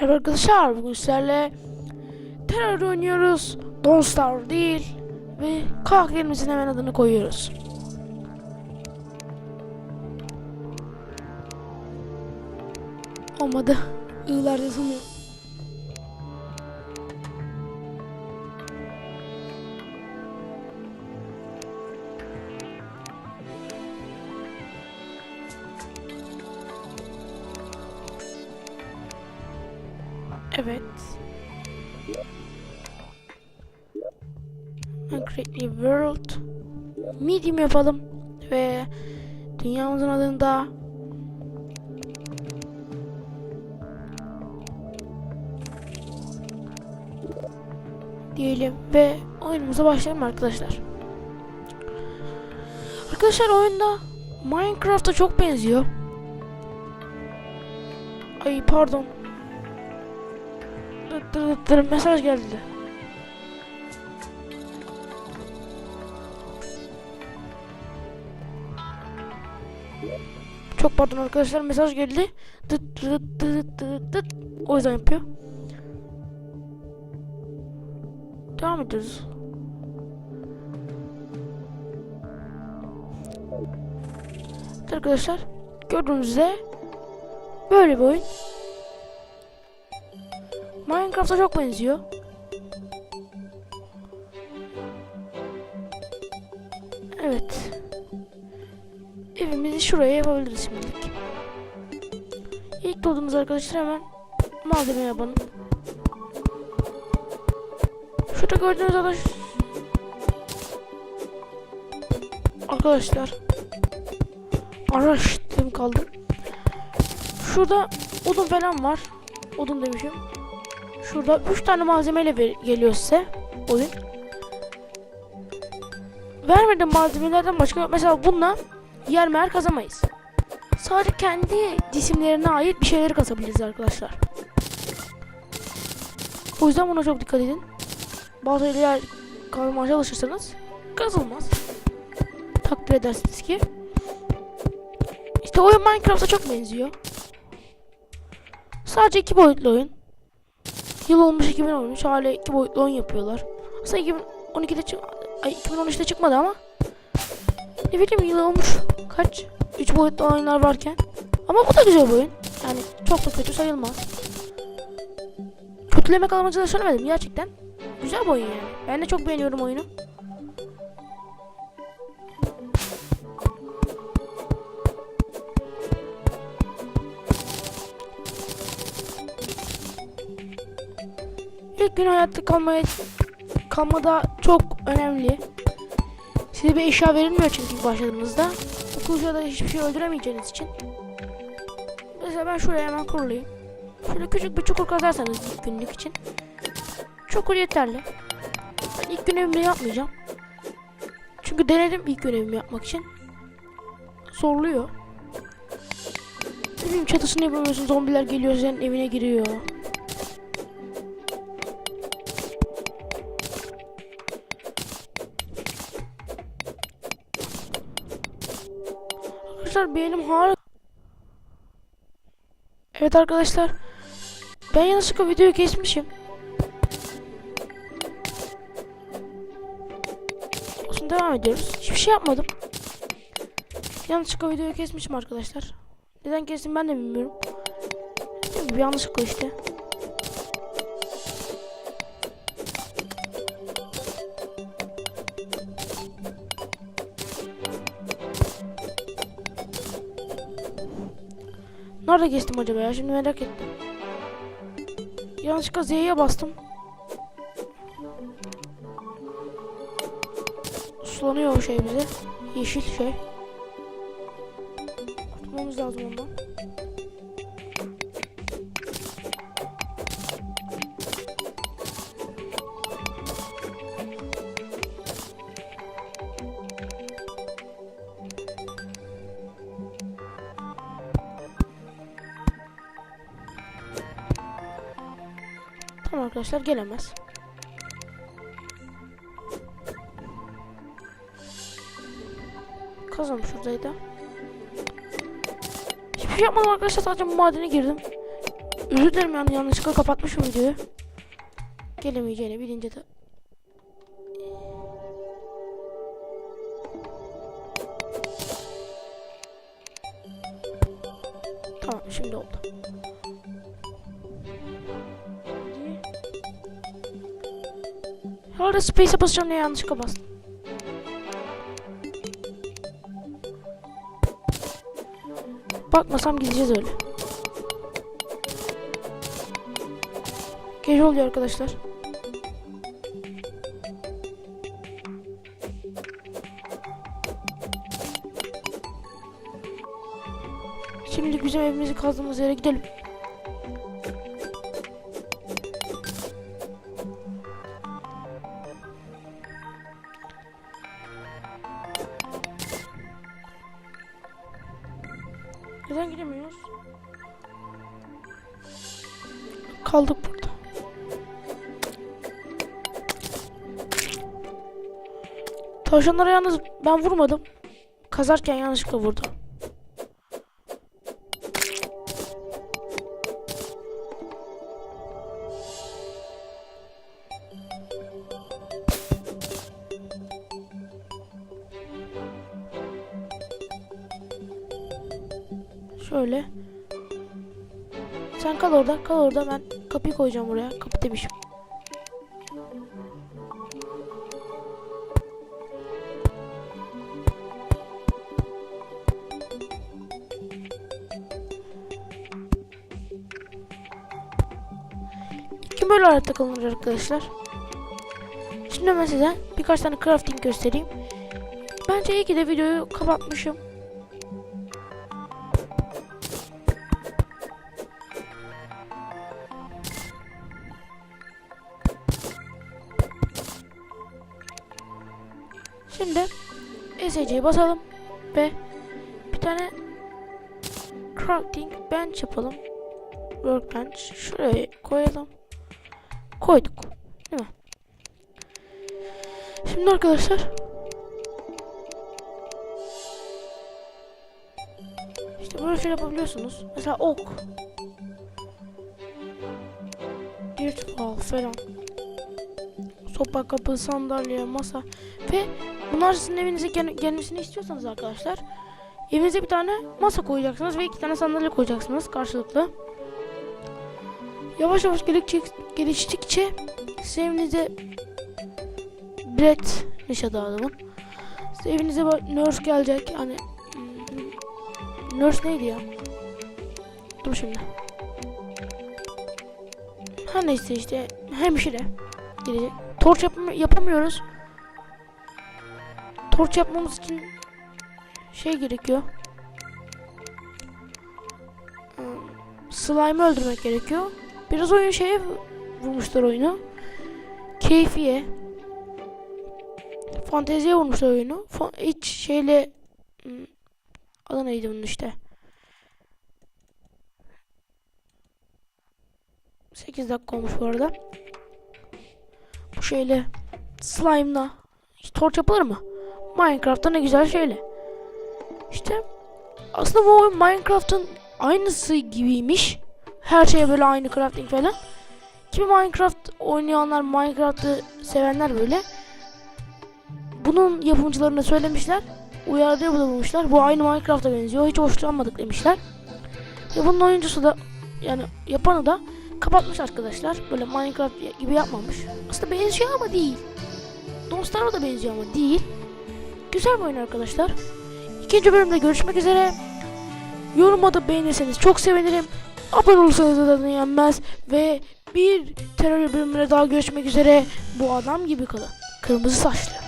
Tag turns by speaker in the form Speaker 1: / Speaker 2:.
Speaker 1: Merhaba arkadaşlar bugün sizlerle terör oynuyoruz. Don't Starve değil ve karakterimizin hemen adını koyuyoruz. Olmadı. I'lar yazılmıyor. Evet. A world. Medium yapalım. Ve dünyamızın adını da diyelim ve oyunumuza başlayalım arkadaşlar. Arkadaşlar oyunda Minecraft'a çok benziyor. Ay pardon. Dır dır dır mesaj geldi. Çok pardon arkadaşlar mesaj geldi. Dıt dıt dıt dıt dıt. O yüzden yapıyor. Devam ediyoruz. Arkadaşlar gördüğünüz üzere böyle bir oyun. Minecraft'a çok benziyor. Evet. Evimizi şuraya yapabiliriz şimdilik. İlk doğduğumuz arkadaşlar hemen malzeme yapalım. Şurada gördüğünüz arkadaş... Arkadaşlar. Araştım kaldım. Şurada odun falan var. Odun demişim. Şurada 3 tane malzemeyle geliyor size oyun. Vermediğim malzemelerden başka. Mesela bununla yer meğer kazamayız. Sadece kendi cisimlerine ait bir şeyleri kazabiliriz arkadaşlar. O yüzden buna çok dikkat edin. Bazı yer kazmaya çalışırsanız kazılmaz. Takdir edersiniz ki. İşte oyun Minecraft'a çok benziyor. Sadece iki boyutlu oyun. Yıl olmuş 2013 hala iki boyutlu oyun yapıyorlar. Aslında 2012'de çık ay 2013'te çıkmadı ama ne bileyim yıl olmuş kaç 3 boyutlu oyunlar varken ama bu da güzel bir oyun. Yani çok da kötü sayılmaz. Kötülemek amacıyla söylemedim gerçekten. Güzel bir oyun yani. Ben de çok beğeniyorum oyunu. İlk gün hayatta kalmaya kalmada çok önemli. Size bir eşya verilmiyor çünkü başladığınızda. Kılıçla hiçbir şey öldüremeyeceğiniz için. Mesela ben şuraya hemen kurulayım. Şöyle küçük bir çukur kazarsanız ilk günlük için. Çukur yeterli. Ben ilk görevimi yapmayacağım. Çünkü denedim ilk görevimi yapmak için. Zorluyor. Ne bileyim çatısını yapamıyorsun zombiler geliyor senin evine giriyor. Arkadaşlar benim harika. Evet arkadaşlar. Ben yanlışlıkla videoyu kesmişim. Olsun devam ediyoruz. Hiçbir şey yapmadım. Yanlışlıkla videoyu kesmişim arkadaşlar. Neden kestim ben de bilmiyorum. Bir yanlışlıkla işte. Nerede kestim acaba ya? Şimdi merak ettim. Yanlışlıkla Z'ye bastım. Sulanıyor o şey bize. Yeşil şey. Kurtulmamız lazım ondan. Tamam arkadaşlar gelemez. Kazanım şuradaydı. Hiçbir şey yapmadım arkadaşlar sadece bu madene girdim. Özür dilerim yani yanlışlıkla kapatmışım videoyu. Gelemeyeceğini bilince de. Tamam şimdi oldu. Herhalde space'e basacağım diye yanlışlıkla bastım. Bakmasam gideceğiz öyle. Gece oluyor arkadaşlar. Şimdi bizim evimizi kazdığımız yere gidelim. Neden gidemiyoruz? Kaldık burada. Tavşanlara yalnız ben vurmadım. Kazarken yanlışlıkla vurdum. Sen kal orada, kal orada. Ben kapıyı koyacağım buraya. Kapı demişim. Kim böyle hayatta kalınır arkadaşlar? Şimdi ben size birkaç tane crafting göstereyim. Bence iyi ki de videoyu kapatmışım. Şimdi SC'ye basalım ve bir tane crafting bench yapalım. Workbench şuraya koyalım. Koyduk. Değil mi? Şimdi arkadaşlar işte böyle şey yapabiliyorsunuz. Mesela ok. Virtual falan. Sopa, kapı, sandalye, masa ve bunlar sizin evinize gel gelmesini istiyorsanız arkadaşlar evinize bir tane masa koyacaksınız ve iki tane sandalye koyacaksınız karşılıklı. Yavaş yavaş geliştik, geliştikçe size evinize Brett yaşadı adamın. Size evinize nurse gelecek. Hani nurse neydi ya? Dur şimdi. Her neyse işte hemşire gelecek. Torç yapam yapamıyoruz. Torç yapmamız için şey gerekiyor. Slime'ı öldürmek gerekiyor. Biraz oyun şeye vurmuşlar oyunu. Keyfiye. Fanteziye vurmuşlar oyunu. Hiç şeyle hmm, adı neydi bunun işte. 8 dakika olmuş bu arada. Bu şeyle slime'la hiç torç yapılır mı? Minecraft'ta ne güzel şeyle. İşte aslında bu oyun Minecraft'ın aynısı gibiymiş. Her şeye böyle aynı crafting falan. Kimi Minecraft oynayanlar, Minecraft'ı sevenler böyle. Bunun yapımcılarına söylemişler. Uyarıda bulunmuşlar. Bu aynı Minecraft'a benziyor. Hiç hoşlanmadık demişler. Ve bunun oyuncusu da yani yapanı da kapatmış arkadaşlar. Böyle Minecraft gibi yapmamış. Aslında benziyor ama değil. Don't Star'a da benziyor ama değil. Güzel bir oyun arkadaşlar. İkinci bölümde görüşmek üzere. Yoruma da beğenirseniz çok sevinirim. Abone olursanız da yenmez. Ve bir terör bölümüne daha görüşmek üzere. Bu adam gibi kalın. Kırmızı saçlı.